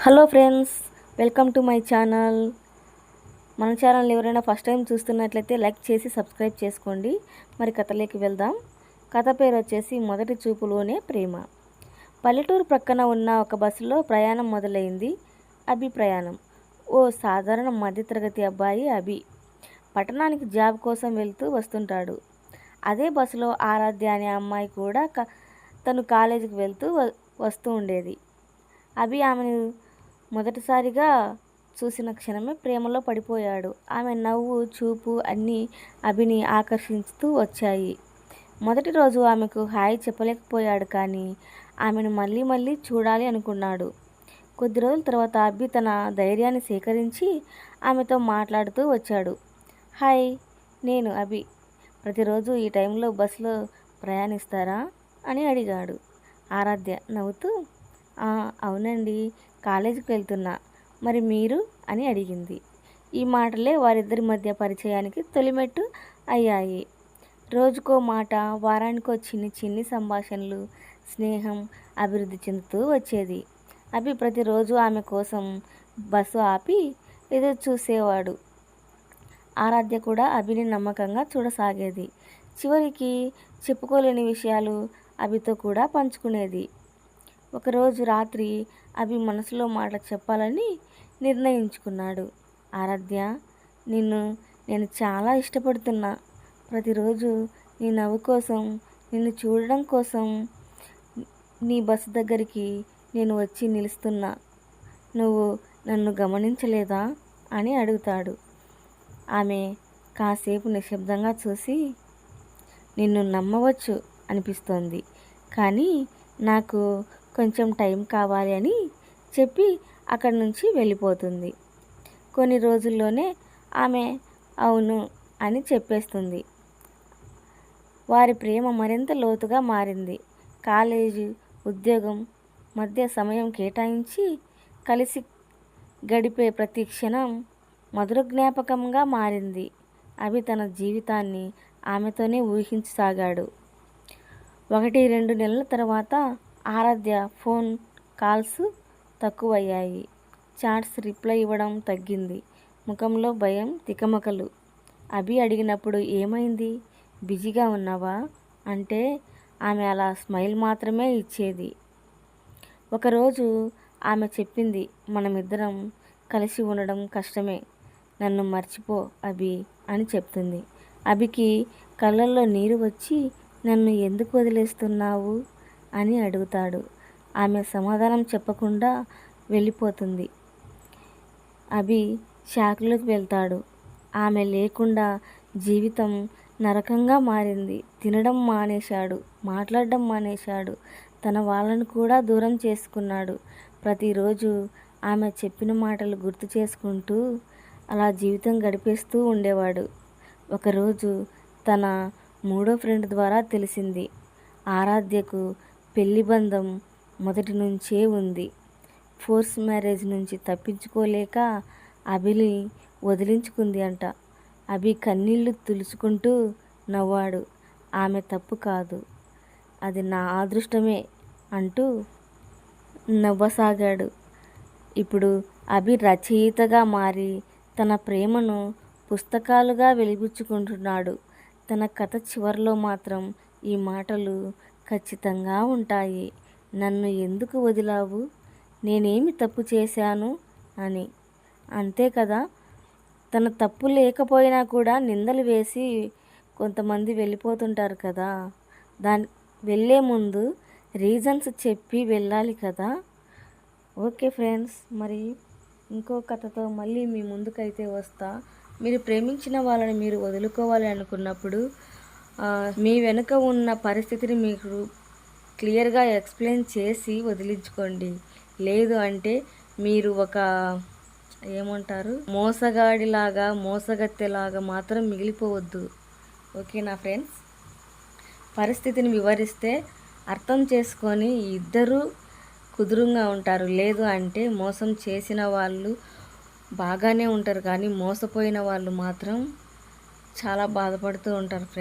Hello friends welcome to my channel. మన channel ఎవరైనా first time చూస్తున్నట్లయితే లైక్ చేసి సబ్స్క్రైబ్ చేసుకోండి. మరి కథలోకి వెళ్దాం. కథ పేరు వచ్చేసి మొదటి చూపులోనే ప్రేమ. పల్లెటూరు ప్రక్కన ఉన్న ఒక బస్సులో ప్రయాణం మొదలైంది. అభి ప్రయాణం. ఓ సాధారణ మధ్యతరగతి అబ్బాయి అభి. పట్టణానికి జాబ్ కోసం వెళ్తూ వస్తుంటాడు. అదే బస్సులో ఆరాధ్య అనే అమ్మాయి కూడా క- తను కాలేజీకి వెళ్తూ వస్తూ ఉండేది. అభి ఆమెను మొదటిసారిగా చూసిన క్షణమే ప్రేమలో పడిపోయాడు. ఆమె నవ్వు చూపు అన్నీ అభిని ఆకర్షిస్తూ వచ్చాయి. మొదటి రోజు ఆమెకు హాయ్ చెప్పలేకపోయాడు కానీ ఆమెను మళ్ళీ మళ్ళీ చూడాలి అనుకున్నాడు. కొద్ది రోజుల తర్వాత అభి తన ధైర్యాన్ని సేకరించి ఆమెతో మాట్లాడుతూ వచ్చాడు. హాయ్ నేను అభి. ప్రతిరోజు ఈ టైంలో బస్సులో ప్రయాణిస్తారా? అని అడిగాడు. ఆరాధ్య నవ్వుతూ అవునండి. కాలేజీకి వెళ్తున్నా. మరి మీరు? అని అడిగింది. ఈ మాటలే వారిద్దరి మధ్య పరిచయానికి తొలిమెట్టు అయ్యాయి. రోజుకో మాట వారానికో చిన్ని చిన్ని సంభాషణలు స్నేహం అభివృద్ధి చెందుతూ వచ్చేది. అభి ప్రతిరోజు ఆమె కోసం బస్సు ఆపి ఎదురు చూసేవాడు ఆరాధ్య కూడా అభిని నమ్మకంగా చూడసాగేది. చివరికి చెప్పుకోలేని విషయాలు అభితో కూడా పంచుకునేది. ఒకరోజు రాత్రి అభి మనసులో మాట చెప్పాలని నిర్ణయించుకున్నాడు. ఆరాధ్య నిన్ను నేను చాలా ఇష్టపడుతున్నా. ప్రతిరోజు నీ నవ్వు కోసం నిన్ను చూడడం కోసం నీ బస్సు దగ్గరికి నేను వచ్చి నిలుస్తున్నా. నువ్వు నన్ను గమనించలేదా? అని అడుగుతాడు. ఆమె కాసేపు నిశ్శబ్దంగా చూసి నిన్ను నమ్మవచ్చు అనిపిస్తోంది. కానీ నాకు కొంచెం టైం కావాలి అని చెప్పి అక్కడి నుంచి వెళ్ళిపోతుంది. కొన్ని రోజుల్లోనే ఆమె అవును అని చెప్పేస్తుంది. వారి ప్రేమ మరింత లోతుగా మారింది. కాలేజీ ఉద్యోగం మధ్య సమయం కేటాయించి కలిసి గడిపే ప్రతి క్షణం మధుర జ్ఞాపకంగా మారింది. అవి తన జీవితాన్ని ఆమెతోనే ఊహించసాగాడు. ఒకటి రెండు నెలల తర్వాత ఆరాధ్య ఫోన్ కాల్స్ తక్కువయ్యాయి. చాట్స్ రిప్లై ఇవ్వడం తగ్గింది. ముఖంలో భయం తికమకలు. అభి అడిగినప్పుడు ఏమైంది? బిజీగా ఉన్నావా? అంటే ఆమె అలా స్మైల్ మాత్రమే ఇచ్చేది. ఒకరోజు ఆమె చెప్పింది మనమిద్దరం కలిసి ఉండడం కష్టమే. నన్ను మర్చిపో అభి అని చెప్తుంది. అభికి కళ్ళల్లో నీరు వచ్చి నన్ను ఎందుకు వదిలేస్తున్నావు? అని అడుగుతాడు. ఆమె సమాధానం చెప్పకుండా వెళ్ళిపోతుంది. అభి షాక్లోకి వెళ్తాడు. ఆమె లేకుండా జీవితం నరకంగా మారింది. తినడం మానేశాడు. మాట్లాడడం మానేశాడు. తన వాళ్ళను కూడా దూరం చేసుకున్నాడు. ప్రతిరోజు ఆమె చెప్పిన మాటలు గుర్తు చేసుకుంటూ అలా జీవితం గడిపేస్తూ ఉండేవాడు. ఒకరోజు తన మూడో ఫ్రెండ్ ద్వారా తెలిసింది. ఆరాధ్యకు పెళ్ళి బంధం మొదటి నుంచే ఉంది. ఫోర్స్ మ్యారేజ్ నుంచి తప్పించుకోలేక అభిని వదిలించుకుంది అంట. అభి కన్నీళ్ళు తులుచుకుంటూ నవ్వాడు. ఆమె తప్పు కాదు. అది నా అదృష్టమే అంటూ నవ్వసాగాడు. ఇప్పుడు అభి రచయితగా మారి తన ప్రేమను పుస్తకాలుగా వెలిబుచ్చుకుంటున్నాడు. తన కథ చివరిలో మాత్రం ఈ మాటలు ఖచ్చితంగా ఉంటాయి. నన్ను ఎందుకు వదిలావు? నేనేమి తప్పు చేశాను? అని. అంతే కదా? తన తప్పు లేకపోయినా కూడా నిందలు వేసి కొంతమంది వెళ్ళిపోతుంటారు కదా? దాని వెళ్ళే ముందు రీజన్స్ చెప్పి వెళ్ళాలి కదా? ఓకే ఫ్రెండ్స్ మరి ఇంకో కథతో మళ్ళీ మీ ముందుకైతే వస్తా. మీరు ప్రేమించిన వాళ్ళని మీరు వదులుకోవాలి అనుకున్నప్పుడు మీ వెనుక ఉన్న పరిస్థితిని మీకు క్లియర్గా ఎక్స్ప్లెయిన్ చేసి వదిలించుకోండి. లేదు అంటే మీరు ఒక ఏమంటారు? మోసగాడిలాగా మోసగత్తెలాగా మాత్రం మిగిలిపోవద్దు. ఓకేనా ఫ్రెండ్స్? పరిస్థితిని వివరిస్తే అర్థం చేసుకొని ఇద్దరూ కుదురుగా ఉంటారు. లేదు అంటే మోసం చేసిన వాళ్ళు బాగానే ఉంటారు కానీ మోసపోయిన వాళ్ళు మాత్రం చాలా బాధపడుతూ ఉంటారు ఫ్రెండ్స్.